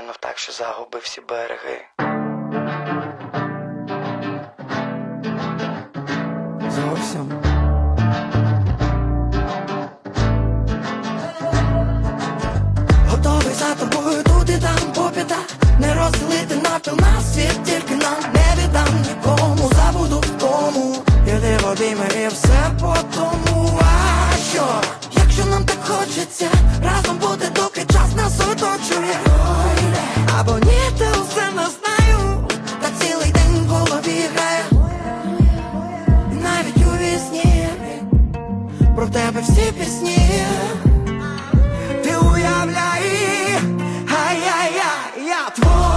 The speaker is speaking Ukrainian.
поринув так, що загубив всі береги. Зовсім. Готовий за тобою тут і там по Не розділити навпіл на світ, тільки нам не віддам нікому, забуду в тому. Іди в обійми і все по тому. А що, якщо нам так хочеться Про тебе всі пісні. Ти уявляй, ай-яй-яй, я твоя